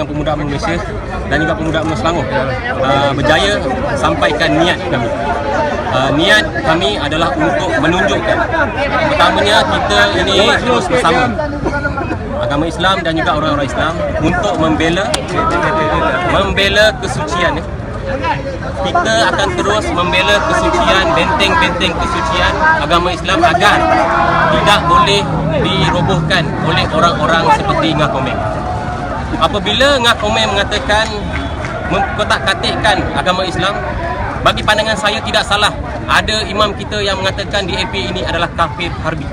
dengan pemuda Malaysia dan juga pemuda Selangor uh, berjaya sampaikan niat kami. Uh, niat kami adalah untuk menunjukkan pertamanya kita ini terus bersama agama Islam dan juga orang-orang Islam untuk membela membela kesucian eh. kita akan terus membela kesucian benteng-benteng kesucian agama Islam agar tidak boleh dirobohkan oleh orang-orang seperti Ngakomeng apabila Ngakomeng mengatakan mengkotak-katikkan agama Islam bagi pandangan saya tidak salah ada imam kita yang mengatakan DAP ini adalah kafir harbi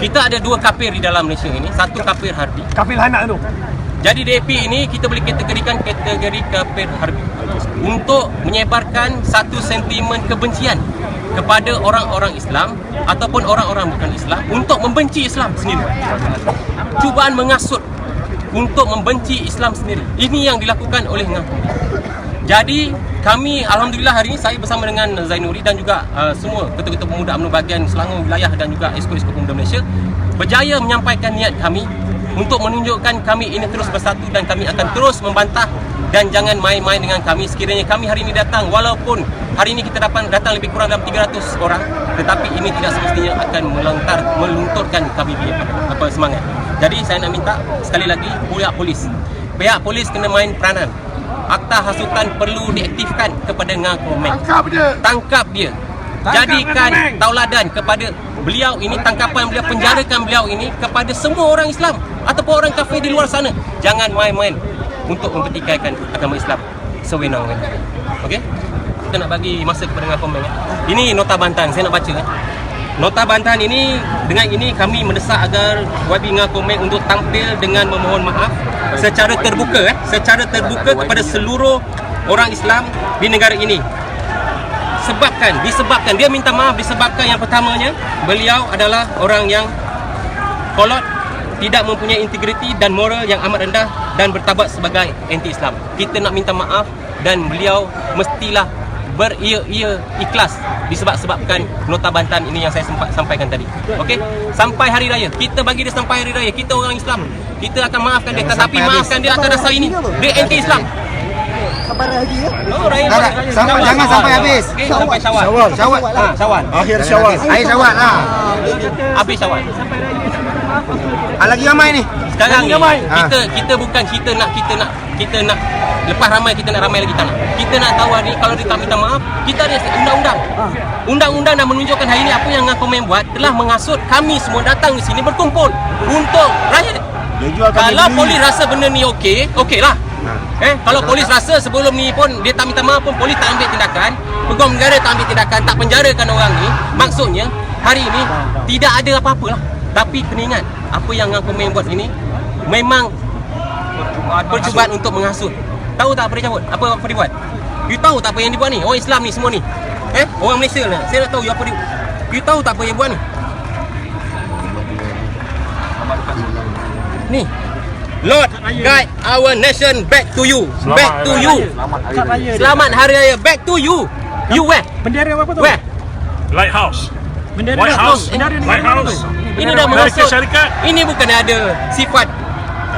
kita ada dua kafir di dalam Malaysia ini satu kafir harbi Kafil Hanak tu. jadi DAP ini kita boleh kategorikan kategori kafir harbi untuk menyebarkan satu sentimen kebencian kepada orang-orang Islam ataupun orang-orang bukan Islam untuk membenci Islam sendiri. Cubaan mengasut untuk membenci Islam sendiri. Ini yang dilakukan oleh ngaku. Jadi kami alhamdulillah hari ini saya bersama dengan Zainuri dan juga uh, semua ketua-ketua pemuda UMNO bahagian Selangor wilayah dan juga esko-esko pemuda Malaysia berjaya menyampaikan niat kami untuk menunjukkan kami ini terus bersatu dan kami akan terus membantah dan jangan main-main dengan kami sekiranya kami hari ini datang walaupun hari ini kita dapat datang lebih kurang dalam 300 orang tetapi ini tidak semestinya akan melontar melunturkan kami punya apa semangat. Jadi saya nak minta sekali lagi pihak polis. Pihak polis kena main peranan. Akta hasutan perlu diaktifkan kepada Ngakomeng. Tangkap dia. Tangkap dia. Tangkap Jadikan Ngakomeng. tauladan kepada beliau ini tangkapan beliau penjarakan beliau ini kepada semua orang Islam ataupun orang kafir di luar sana. Jangan main-main untuk mempertikaikan agama Islam sewenang-wenang. Okey? Kita nak bagi masa kepada Ngakomeng. eh. Ini nota bantahan saya nak baca. eh. Nota bantahan ini dengan ini kami mendesak agar YB Ngakomeng untuk tampil dengan memohon maaf secara terbuka eh, secara terbuka kepada seluruh orang Islam di negara ini. Sebabkan disebabkan dia minta maaf disebabkan yang pertamanya beliau adalah orang yang kolot tidak mempunyai integriti dan moral yang amat rendah dan bertabat sebagai anti-Islam. Kita nak minta maaf dan beliau mestilah beria-ia ikhlas disebab-sebabkan nota bantahan ini yang saya sempat sampaikan tadi. Okey? Sampai hari raya. Kita bagi dia sampai hari raya. Kita orang Islam. Kita akan maafkan dia tetapi maafkan dia atas dasar ini. Dia anti-Islam. Sampai haji ya. Oh, raya. Tak, tak. raya. Sampai- Syawal, jangan Syawal. sampai habis. Okey, sampai Syawal. Syawal. Syawal. Ha, Syawal. Akhir Syawal. Akhir Syawal lah. Habis Syawal. Ah, lagi ramai ni. Sekarang ni ramai. kita kita bukan kita nak kita nak kita nak lepas ramai kita nak ramai lagi tak nak. Kita nak tahu hari ni kalau dia tak minta maaf, kita ada undang-undang. Undang-undang dah menunjukkan hari ni apa yang Ngakomen buat telah mengasut kami semua datang di sini berkumpul untuk rakyat. Dia jual kami Kalau beli. polis rasa benda ni okey, okeylah. Eh, kalau polis rasa sebelum ni pun dia tak minta maaf pun polis tak ambil tindakan, peguam negara tak ambil tindakan, tak penjarakan orang ni, maksudnya hari ini tidak ada apa-apa lah. Tapi kena ingat, apa yang Ngakomen buat ini memang percubaan untuk menghasut. Tahu tak apa dia cabut? Apa apa dia buat? You tahu tak apa yang dia buat ni? Orang Islam ni semua ni. Eh, orang Malaysia ni. Saya nak tahu you apa dia. You tahu tak apa yang dia buat ni? Ni. Lord guide our nation back to you. back to you. Selamat Hari Raya. Back to you. You where? Bendera apa tu? Where? Lighthouse. Bendera White? House. Bendera negara White mana House. tu? Ini dah mengasut. Syarikat. Ini bukan ada sifat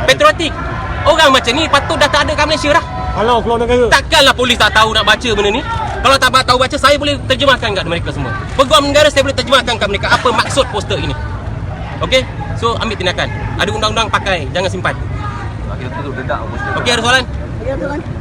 patriotik. Orang macam ni patut dah tak ada kat Malaysia dah. Kalau keluar negara. Takkanlah polis tak tahu nak baca benda ni. Kalau tak tahu baca, saya boleh terjemahkan kat mereka semua. Peguam negara saya boleh terjemahkan kat mereka apa maksud poster ini. Okey? So ambil tindakan. Ada undang-undang pakai, jangan simpan. Okey, ada soalan? Ya, tuan.